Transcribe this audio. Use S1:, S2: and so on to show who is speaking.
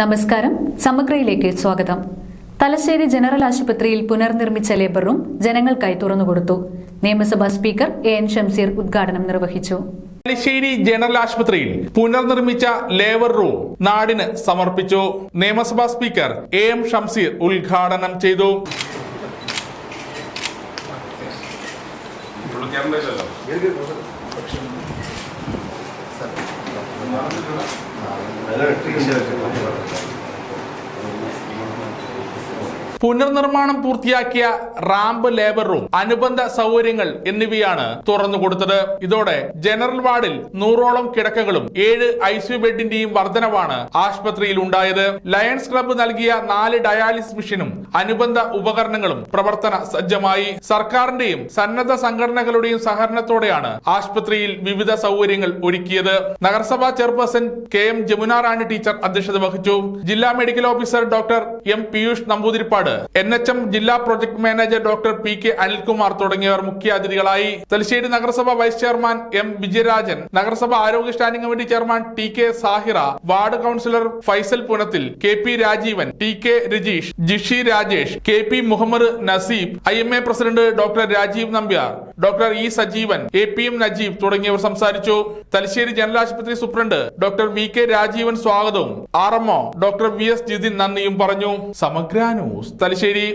S1: നമസ്കാരം. സമഗ്രയിലേക്ക് സ്വാഗതം. തലശ്ശേരി ജനറൽ ആശുപത്രിയിൽ പുനർനിർമ്മിച്ച ലേബർ റൂം ജനങ്ങൾക്കായി തുറന്നുകൊടുത്തു. നിയമസഭാ സ്പീക്കർ എ എൻ ഷംസീർ ഉദ്ഘാടനം നിർവഹിച്ചു.
S2: തലശ്ശേരി ജനറൽ ആശുപത്രിയിൽ പുനർനിർമ്മിച്ച ലേബർ റൂം നാടിന് സമർപ്പിച്ചു. നിയമസഭാ സ്പീക്കർ എ എം ഷംസീർ ഉദ്ഘാടനം ചെയ്തു. Да, ты взяли. പുനർനിർമ്മാണം പൂർത്തിയാക്കിയ റാമ്പ് ലേബർ റൂം അനുബന്ധ സൗകര്യങ്ങൾ എന്നിവയാണ് തുറന്നു കൊടുത്തത്. ഇതോടെ ജനറൽ വാർഡിൽ നൂറോളം കിടക്കകളും ഏഴ് ഐസിയു ബെഡിന്റെയും വർധനവാണ് ആശുപത്രിയിൽ ഉണ്ടായത്. ലയൺസ് ക്ലബ്ബ് നൽകിയ നാല് ഡയാലിസിസ് മെഷീനും അനുബന്ധ ഉപകരണങ്ങളും പ്രവർത്തന സജ്ജമായി. സർക്കാരിന്റെയും സന്നദ്ധ സംഘടനകളുടെയും സഹകരണത്തോടെയാണ് ആശുപത്രിയിൽ വിവിധ സൗകര്യങ്ങൾ ഒരുക്കിയത്. നഗരസഭാ chairperson K M Jamuna Rani teacher അധ്യക്ഷത വഹിച്ചു. ജില്ലാ medical officer doctor M Piyush Namboothiripad N H M ജില്ലാ project manager doctor P K Anilkumar തുടങ്ങിയവർ മുഖ്യാതിഥികളായി തലശ്ശേരി നഗരസഭ വൈസ് ചെയർമാൻ എം വിജയരാജൻ നഗരസഭ ആരോഗ്യ standing committee chairman T K Sahira ward councillor Faisal Punathil K P Rajeevan T K Rajeesh Jishi Rajesh K P Muhammad Naseeb I M A president doctor Rajeev Nambiar. Doctor E Sajeevan A P M Najeeb തുടങ്ങിയവർ സംസാരിച്ചു. Thalassery general ആശുപത്രി superintendent doctor V K Rajeevan സ്വാഗതവും. R MO doctor V S Jithin നന്ദിയും പറഞ്ഞു. സമഗ്ര news Thalassery.